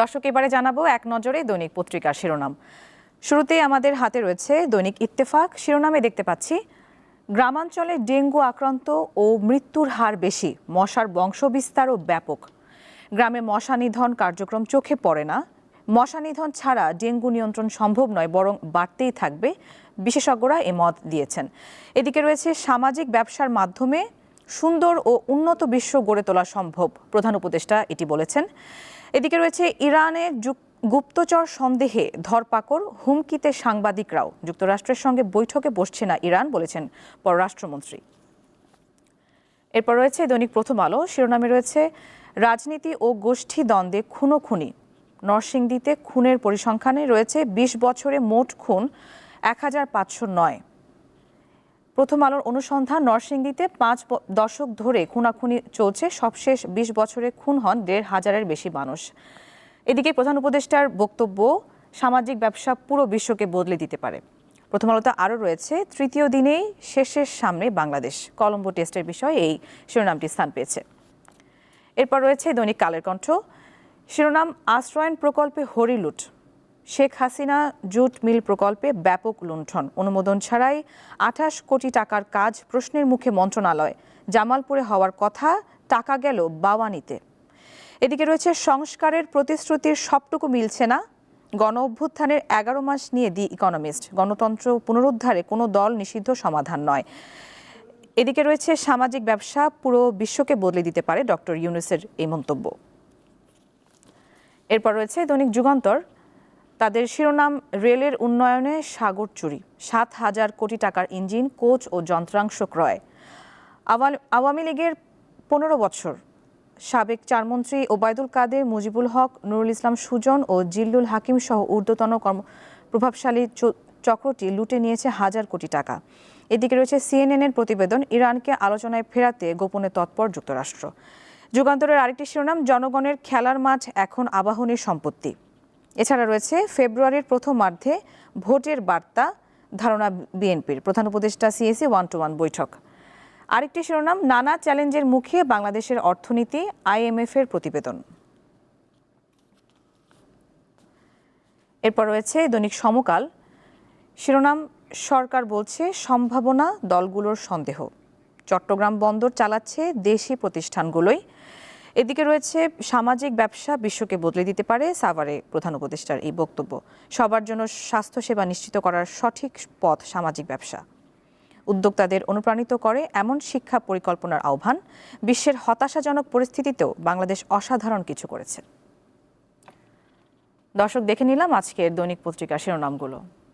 দর্শক, এবারে জানাব এক নজরে দৈনিক পত্রিকার শিরোনাম। শুরুতেই আমাদের হাতে রয়েছে দৈনিক ইত্তেফাক। শিরোনামে দেখতে পাচ্ছি, গ্রামাঞ্চলে ডেঙ্গু আক্রান্ত ও মৃত্যুর হার বেশি, মশার বংশবিস্তারও ব্যাপক। গ্রামে মশা নিধন কার্যক্রম চোখে পড়ে না। মশা নিধন ছাড়া ডেঙ্গু নিয়ন্ত্রণ সম্ভব নয়, বরং বাড়তেই থাকবে, বিশেষজ্ঞরা এ মত দিয়েছেন। এদিকে রয়েছে সামাজিক ব্যবসার মাধ্যমে সুন্দর ও উন্নত বিশ্ব গড়ে তোলা সম্ভব, প্রধান উপদেষ্টা এটি বলেছেন। এদিকে রয়েছে ইরানের যুক- গুপ্তচর সন্দেহে ধরপাকড়, হুমকিতে সাংবাদিকরাও। যুক্তরাষ্ট্রের সঙ্গে বৈঠকে বসছে না ইরান, বলেছেন পররাষ্ট্রমন্ত্রী। এরপর রয়েছে দৈনিক প্রথম আলো, শিরোনামে রয়েছে রাজনীতি ও গোষ্ঠী দ্বন্দ্বে খুনো খুনি নরসিংদীতে খুনের পরিসংখ্যানে রয়েছে ২০ বছরে মোট খুন এক হাজার পাঁচশো নয়। প্রথম আলোর অনুসন্ধান নরসিংদীতে পাঁচ দশক ধরে খুনাখুনি চলছে। সবশেষ ২০ বছরে খুন হন দেড় হাজারের বেশি মানুষ। এদিকে প্রধান উপদেষ্টার বক্তব্য, সামাজিক ব্যবসা পুরো বিশ্বকে বদলে দিতে পারে। প্রথম আলোতে আরও রয়েছে, তৃতীয় দিনেই শেষের সামনে বাংলাদেশ। কলম্বো টেস্টের বিষয়ে এই শিরোনামটি স্থান পেয়েছে। এরপর রয়েছে দৈনিক কালের কণ্ঠ। শিরোনাম আশ্রয়ন প্রকল্পে হরিলুট। শেখ হাসিনা জুট মিল প্রকল্পে ব্যাপক লুণ্ঠন। অনুমোদন ছাড়াই আঠাশ কোটি টাকার কাজ প্রশ্নের মুখে মন্ত্রণালয়। জামালপুরে হওয়ার কথা, টাকা গেল বাওয়ানিতে। এদিকে রয়েছে সংস্কারের প্রতিশ্রুতির সবটুকু মিলছে না। গণ অভ্যুত্থানের এগারো মাস নিয়ে দি ইকোনমিস্ট। গণতন্ত্র পুনরুদ্ধারে কোনো দল নিষিদ্ধ সমাধান নয়। এদিকে রয়েছে সামাজিক ব্যবসা, পুরো বিশ্বকে বদলে দিতে পারে ডক্টর ইউনুসের এই মন্তব্য। এরপর রয়েছে দৈনিক যুগান্তর। তাদের শিরোনাম, রেলের উন্নয়নে সাগর চুরি, সাত হাজার কোটি টাকার ইঞ্জিন, কোচ ও যন্ত্রাংশ ক্রয়। আওয়ামী লীগের পনেরো বছর। সাবেক চারমন্ত্রী ওবায়দুল কাদের, মুজিবুল হক, নুরুল ইসলাম সুজন ও জিল্লুল হাকিম সহ ঊর্ধ্বতন কর্ম, প্রভাবশালী চক্রটি লুটে নিয়েছে হাজার কোটি টাকা। এদিকে রয়েছে সিএনএনের প্রতিবেদন, ইরানকে আলোচনায় ফেরাতে গোপনে তৎপর যুক্তরাষ্ট্র। যুগান্তরের আরেকটি শিরোনাম, জনগণের খেলার মাঠ এখন আবাহনীর সম্পত্তি। এছাড়া রয়েছে ফেব্রুয়ারির প্রথমার্ধে ভোটের বার্তা, ধারণা বিএনপির। প্রধান উপদেষ্টা সিএসি ওয়ান টু ওয়ান বৈঠক। আরেকটি শিরোনাম, নানা চ্যালেঞ্জের মুখে বাংলাদেশের অর্থনীতি আইএমএফ এর প্রতিবেদন। এরপর রয়েছে দৈনিক সমকাল। শিরোনাম, সরকার বলছে সম্ভাবনা, দলগুলোর সন্দেহ। চট্টগ্রাম বন্দর চালাচ্ছে দেশি প্রতিষ্ঠানগুলোই। এদিকে রয়েছে সামাজিক ব্যবসা বিশ্বকে বদলে দিতে পারে সাভারে প্রধান উপদেষ্টার এই বক্তব্য। সবার জন্য স্বাস্থ্যসেবা নিশ্চিত করার সঠিক পথ সামাজিক ব্যবসা। উদ্যোক্তাদের অনুপ্রাণিত করে এমন শিক্ষা পরিকল্পনার আহ্বান। বিশ্বের হতাশাজনক পরিস্থিতিতেও বাংলাদেশ অসাধারণ কিছু করেছে। দর্শক দেখে নিলাম আজকের দৈনিক পত্রিকার শিরোনামগুলো।